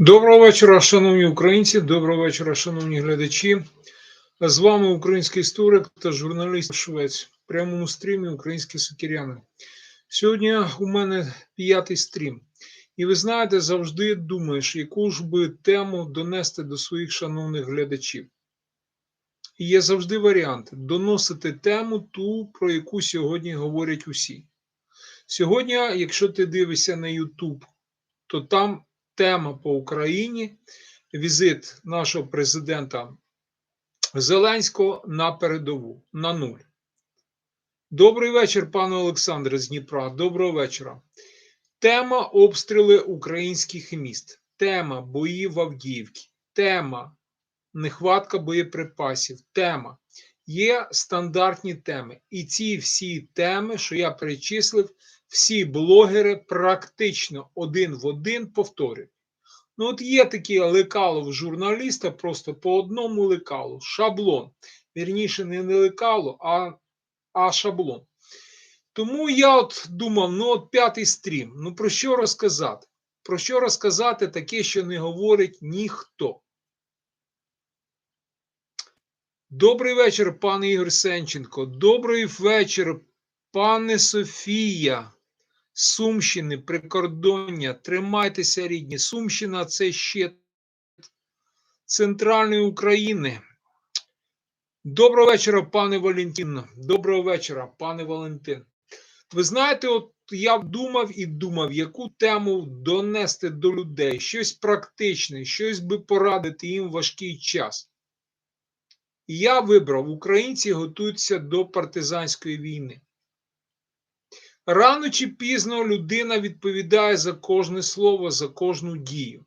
Доброго вечора, шановні українці. Доброго вечора, шановні глядачі. З вами український історик та журналіст Швець в прямому стрімі Українські сокіряни. Сьогодні у мене п'ятий стрім. І ви знаєте, завжди думаєш, яку ж би тему донести до своїх шановних глядачів. І є завжди варіант доносити тему ту, про яку сьогодні говорять усі. Сьогодні, якщо ти дивишся на YouTube, то там тема по Україні, візит нашого президента Зеленського на передову на нуль. Добрий вечір, пане Олександре з Дніпра. Доброго вечора. Тема обстріли українських міст, тема бої в Авдіївці, тема нехватка боєприпасів, тема. Є стандартні теми. І ці всі теми, що я перечислив, всі блогери практично один в один повторюють. Ну, от є такі лекало в журналіста, просто по одному лекалу, шаблон. Вірніше, не не лекало, а, а шаблон. Тому я от думав: ну, от п'ятий стрім. Ну про що розказати? Про що розказати таке, що не говорить ніхто? Добрий вечір, пане Ігор Сенченко. Добрий вечір, пане Софія. Сумщини, прикордоння. Тримайтеся, рідні. Сумщина це ще центральної України. Доброго вечора, пане Валентин. Доброго вечора, пане Валентин. Ви знаєте, от я думав і думав, яку тему донести до людей, щось практичне, щось би порадити їм в важкий час. І я вибрав: українці готуються до партизанської війни. Рано чи пізно людина відповідає за кожне слово, за кожну дію.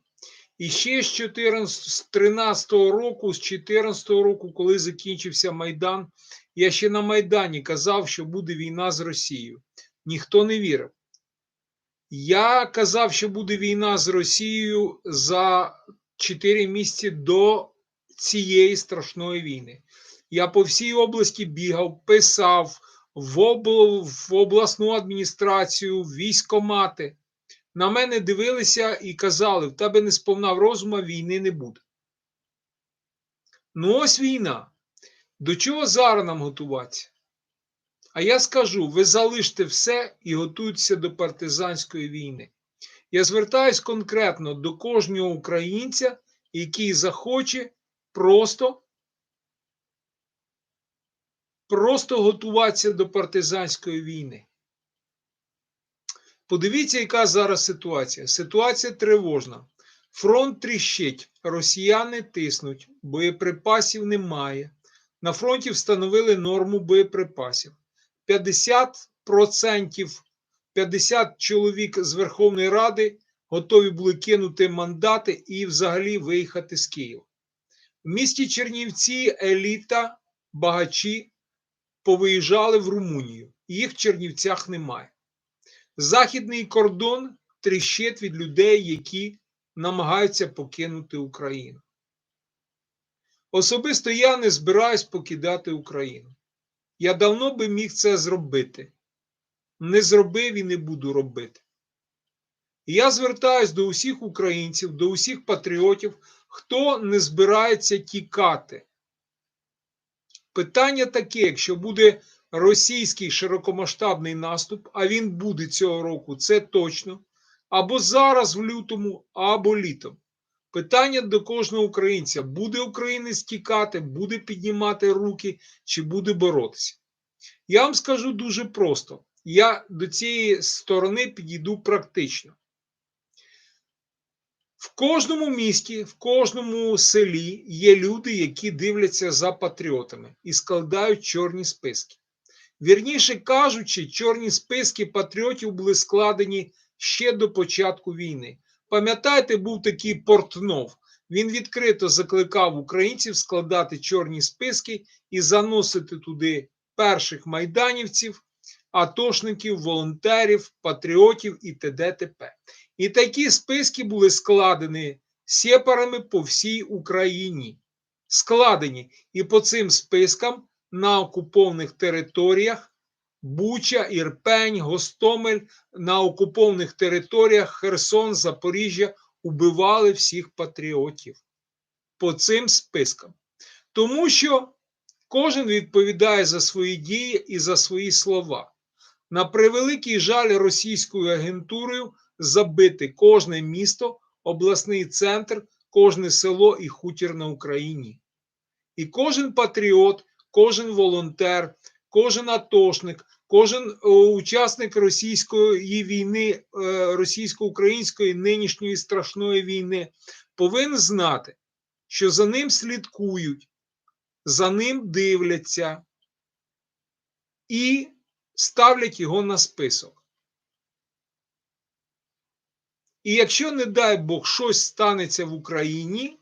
І ще з 14, 13 року, з 14 року, коли закінчився Майдан, я ще на Майдані казав, що буде війна з Росією. Ніхто не вірив. Я казав, що буде війна з Росією за 4 місяці до цієї страшної війни. Я по всій області бігав, писав в, обл... в обласну адміністрацію, в військомати. На мене дивилися і казали: в тебе не сповнав розуму, війни не буде. Ну, ось війна. До чого зараз нам готуватися? А я скажу: ви залиште все і готуйтеся до партизанської війни. Я звертаюсь конкретно до кожного українця, який захоче просто просто готуватися до партизанської війни. Подивіться, яка зараз ситуація. Ситуація тривожна. Фронт тріщить, росіяни тиснуть, боєприпасів немає. На фронті встановили норму боєприпасів. 50% 50 чоловік з Верховної Ради готові були кинути мандати і взагалі виїхати з Києва. В місті Чернівці еліта, багачі повиїжджали в Румунію. Їх в Чернівцях немає. Західний кордон тріщить від людей, які намагаються покинути Україну. Особисто я не збираюсь покидати Україну. Я давно би міг це зробити. Не зробив і не буду робити. Я звертаюсь до усіх українців, до усіх патріотів, хто не збирається тікати. Питання таке: якщо буде російський широкомасштабний наступ, а він буде цього року, це точно, або зараз в лютому, або літом. Питання до кожного українця: буде українець тікати, буде піднімати руки чи буде боротися. Я вам скажу дуже просто: я до цієї сторони підійду практично. В кожному місті, в кожному селі є люди, які дивляться за патріотами і складають чорні списки. Вірніше кажучи, чорні списки патріотів були складені ще до початку війни. Пам'ятаєте, був такий Портнов. Він відкрито закликав українців складати чорні списки і заносити туди перших майданівців, атошників, волонтерів, патріотів і т.д. І такі списки були складені сепарами по всій Україні. Складені і по цим спискам на окупованих територіях Буча, Ірпень, Гостомель, на окупованих територіях Херсон, Запоріжжя убивали всіх патріотів по цим спискам. Тому що кожен відповідає за свої дії і за свої слова. На превеликий жаль російською агентурою забити кожне місто, обласний центр, кожне село і хутір на Україні. І кожен патріот, кожен волонтер, кожен атошник, кожен е, учасник російської війни, е, російсько-української нинішньої страшної війни повинен знати, що за ним слідкують, за ним дивляться і ставлять його на список. І якщо, не дай Бог, щось станеться в Україні,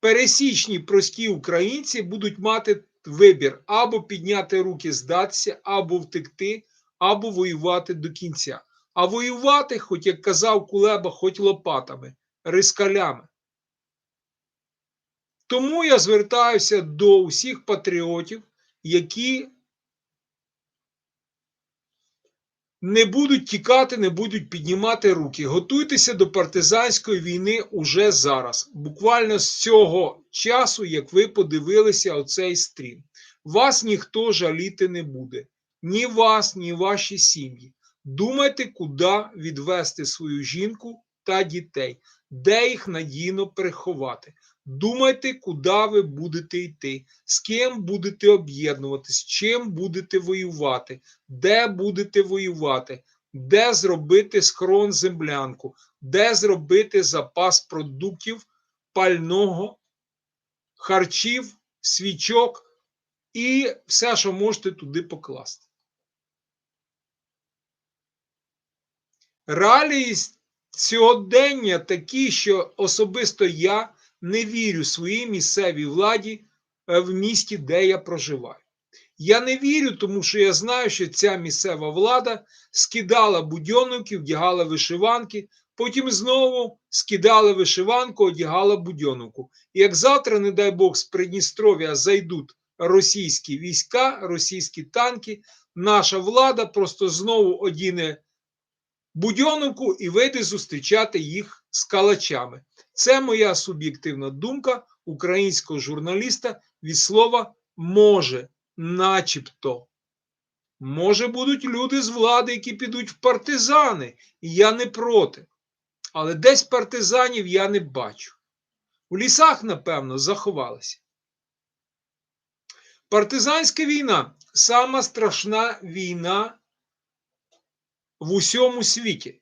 пересічні прості українці будуть мати вибір або підняти руки, здатися, або втекти, або воювати до кінця. А воювати, хоч як казав Кулеба, хоч лопатами, рискалями. Тому я звертаюся до усіх патріотів, які не будуть тікати, не будуть піднімати руки. Готуйтеся до партизанської війни уже зараз. Буквально з цього часу, як ви подивилися оцей стрім. Вас ніхто жаліти не буде. Ні вас, ні ваші сім'ї. Думайте, куди відвести свою жінку та дітей, де їх надійно переховати. Думайте, куди ви будете йти, з ким будете об'єднуватись, чим будете воювати, де будете воювати, де зробити схрон землянку, де зробити запас продуктів, пального, харчів, свічок і все, що можете туди покласти. Реалії сьогодення такі, що особисто я не вірю своїй місцевій владі е, в місті, де я проживаю. Я не вірю, тому що я знаю, що ця місцева влада скидала будьонки, вдягала вишиванки, потім знову скидала вишиванку, одягала будьоновку. І як завтра, не дай Бог, з Придністров'я зайдуть російські війська, російські танки, наша влада просто знову одіне будьоновку і вийде зустрічати їх з калачами. Це моя суб'єктивна думка українського журналіста від слова може, начебто. Може, будуть люди з влади, які підуть в партизани, і я не проти. Але десь партизанів я не бачу. У лісах, напевно, заховалися. Партизанська війна сама страшна війна в усьому світі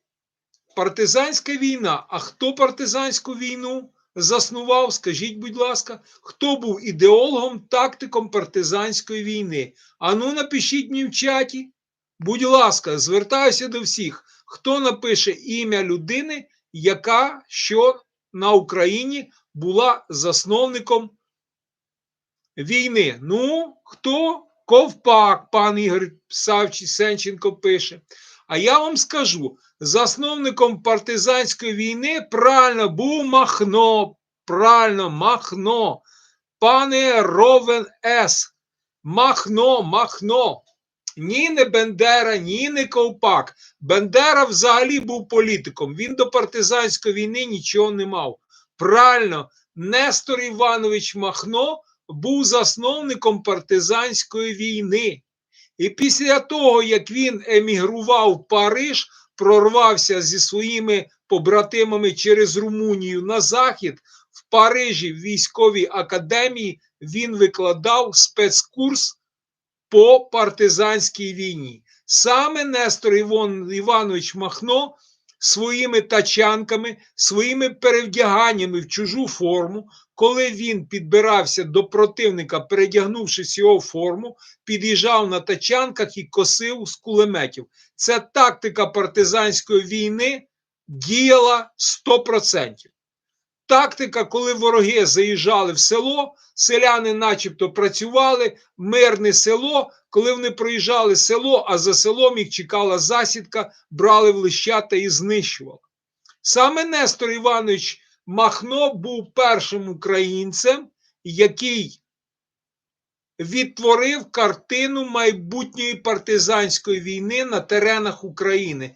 партизанська війна. А хто партизанську війну заснував? Скажіть, будь ласка, хто був ідеологом, тактиком партизанської війни? Ану, напишіть мені в чаті. Будь ласка, звертаюся до всіх, хто напише ім'я людини, яка що на Україні була засновником війни. Ну, хто? Ковпак, пан Ігор Савчий Сенченко пише. А я вам скажу: засновником партизанської війни правильно був Махно. Правильно, Махно. Пане Ровен С. Махно, Махно. Ні не Бендера, ні не Ковпак. Бендера взагалі був політиком. Він до партизанської війни нічого не мав. Правильно, Нестор Іванович Махно був засновником партизанської війни. І після того, як він емігрував в Париж, прорвався зі своїми побратимами через Румунію на захід, в Парижі в військовій академії він викладав спецкурс по партизанській війні. Саме Нестор Іван Іванович Махно своїми тачанками, своїми перевдяганнями в чужу форму, коли він підбирався до противника, передягнувшись його форму, під'їжджав на тачанках і косив з кулеметів. Це тактика партизанської війни діяла 100%. Тактика, коли вороги заїжджали в село, селяни начебто працювали, мирне село, коли вони проїжджали село, а за селом їх чекала засідка, брали в лищата і знищували. Саме Нестор Іванович Махно був першим українцем, який відтворив картину майбутньої партизанської війни на теренах України.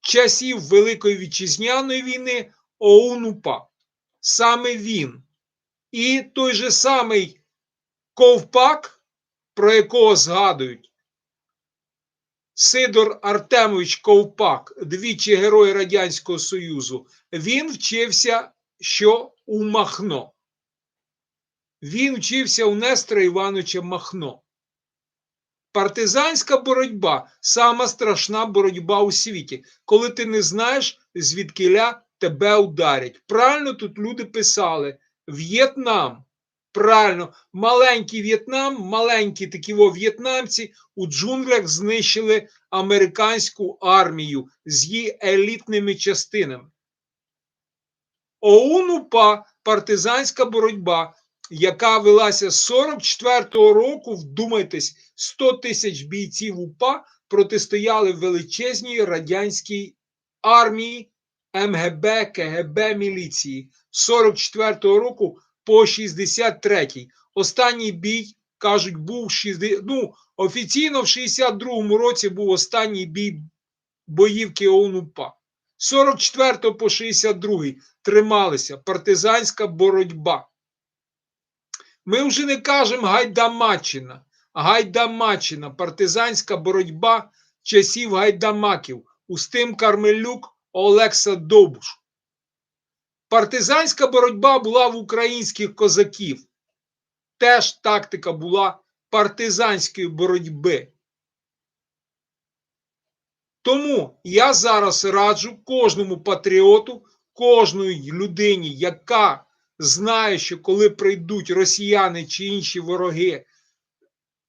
часів Великої Вітчизняної війни ОУН-УПА. Саме він. І той же самий Ковпак, про якого згадують, Сидор Артемович Ковпак, двічі Герой Радянського Союзу, він вчився, що у Махно. Він вчився у Нестора Івановича Махно. Партизанська боротьба сама страшна боротьба у світі, коли ти не знаєш, звідкиля тебе ударять. Правильно тут люди писали: В'єтнам. Правильно, маленький В'єтнам, маленькі такі в'єтнамці у джунглях знищили американську армію з її елітними частинами. ОУН-УПА партизанська боротьба, яка велася з 44-го року, вдумайтесь, 100 тисяч бійців УПА протистояли величезній радянській армії МГБ, КГБ міліції з 44-го року по 63-й. Останній бій, кажуть, був 60, ну, офіційно в 62-му році був останній бій боївки ОУН-УПА. З 44 по 62 трималися партизанська боротьба. Ми вже не кажемо Гайдамаччина, Гайдамаччина, партизанська боротьба часів гайдамаків, Устим Кармелюк, Олекса Довбуш. Партизанська боротьба була в українських козаків. Теж тактика була партизанської боротьби. Тому я зараз раджу кожному патріоту, кожної людині, яка знає, що коли прийдуть росіяни чи інші вороги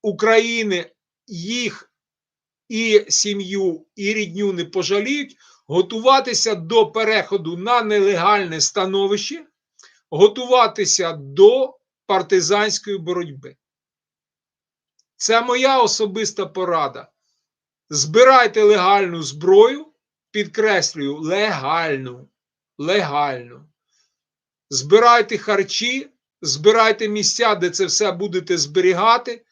України, їх і сім'ю, і рідню не пожаліють, готуватися до переходу на нелегальне становище, готуватися до партизанської боротьби. Це моя особиста порада. Збирайте легальну зброю, підкреслюю, легальну, легальну. Збирайте харчі, збирайте місця, де це все будете зберігати.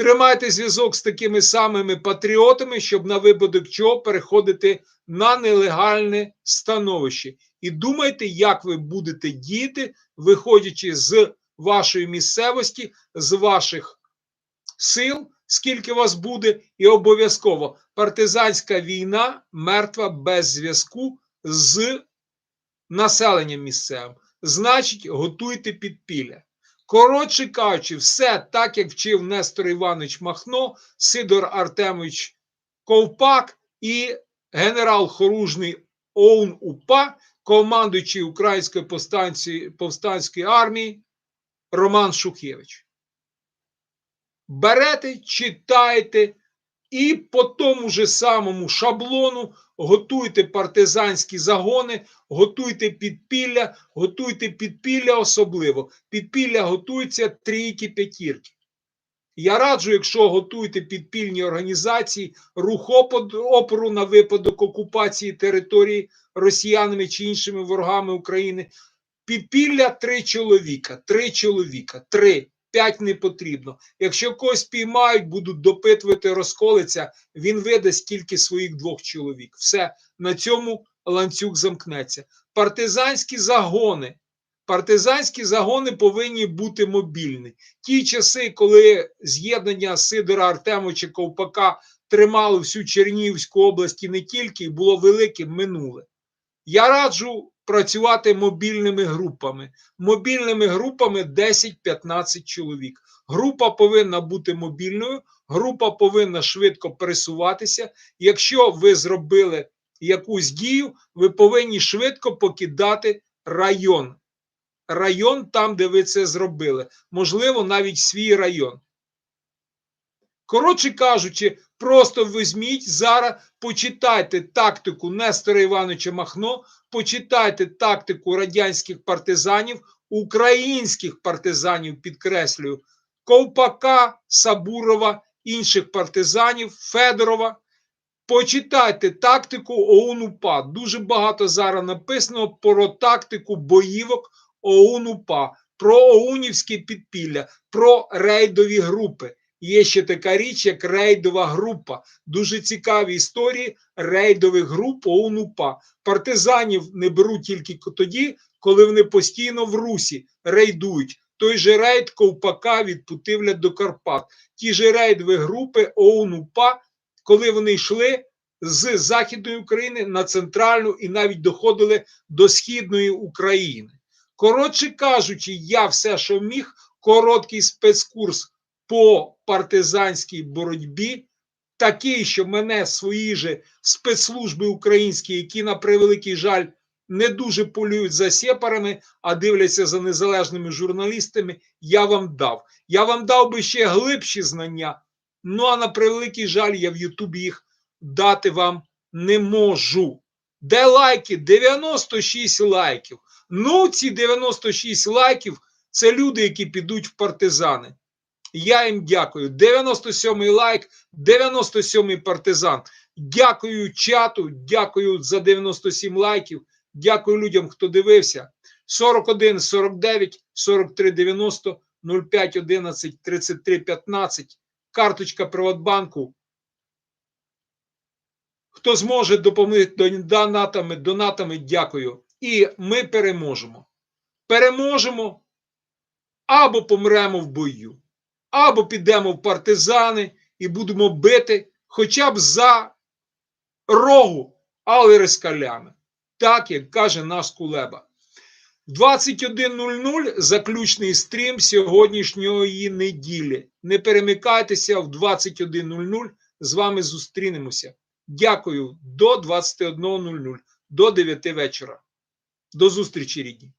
Тримайте зв'язок з такими самими патріотами, щоб на випадок чого переходити на нелегальне становище. І думайте, як ви будете діяти, виходячи з вашої місцевості, з ваших сил, скільки вас буде, і обов'язково партизанська війна мертва без зв'язку з населенням місцевим. Значить, готуйте підпілля. Коротше кажучи, все так, як вчив Нестор Іванович Махно, Сидор Артемович Ковпак і генерал Хоружний ОУН УПА, командуючий Української повстанської армії Роман Шухевич. Берете, читайте і по тому же самому шаблону готуйте партизанські загони, готуйте підпілля, готуйте підпілля особливо. Підпілля готується трійки п'ятірки. Я раджу, якщо готуєте підпільні організації, рух опору на випадок окупації території росіянами чи іншими ворогами України. Підпілля три чоловіка, три чоловіка, три, п'ять не потрібно. Якщо когось піймають, будуть допитувати, розколиться, він видасть тільки своїх двох чоловік. Все, на цьому ланцюг замкнеться. Партизанські загони. Партизанські загони повинні бути мобільні. Ті часи, коли з'єднання Сидора Артемовича Ковпака тримало всю Чернігівську область і не тільки, і було велике минуле. Я раджу працювати мобільними групами. Мобільними групами 10-15 чоловік. Група повинна бути мобільною, група повинна швидко пересуватися. Якщо ви зробили якусь дію, ви повинні швидко покидати район. Район там, де ви це зробили. Можливо, навіть свій район. Коротше кажучи, просто візьміть зараз, почитайте тактику Нестора Івановича Махно, почитайте тактику радянських партизанів, українських партизанів, підкреслюю, Ковпака, Сабурова, інших партизанів, Федорова. Почитайте тактику ОУН-УПА. Дуже багато зараз написано про тактику боївок ОУН-УПА, про ОУНівське підпілля, про рейдові групи. Є ще така річ, як рейдова група. Дуже цікаві історії рейдових груп ОУН-УПА. Партизанів не беруть тільки тоді, коли вони постійно в русі рейдують. Той же рейд Ковпака від Путивля до Карпат. Ті ж рейдові групи ОУН-УПА, коли вони йшли з Західної України на центральну і навіть доходили до Східної України. Коротше кажучи, я все, що міг, короткий спецкурс по партизанській боротьбі, такий, що мене свої же спецслужби українські, які на превеликий жаль не дуже полюють за сепарами, а дивляться за незалежними журналістами, я вам дав. Я вам дав би ще глибші знання. Ну а на превеликий жаль, я в Ютубі їх дати вам не можу. Де лайки? 96 лайків. Ну, ці 96 лайків це люди, які підуть в партизани. Я їм дякую. 97 лайк, 97 партизан. Дякую чату, дякую за 97 лайків. Дякую людям, хто дивився. 41 49 43 90 05 11 33 15. Карточка Приватбанку. Хто зможе допомогти донатами, донатами, дякую. І ми переможемо. Переможемо або помремо в бою, або підемо в партизани і будемо бити хоча б за рогу, але рискалями. Так, як каже наш Кулеба. 21.00 заключний стрім сьогоднішньої неділі. Не перемикайтеся в 21.00. З вами зустрінемося. Дякую до 21.00, до 9 вечора. До зустрічі, рідні.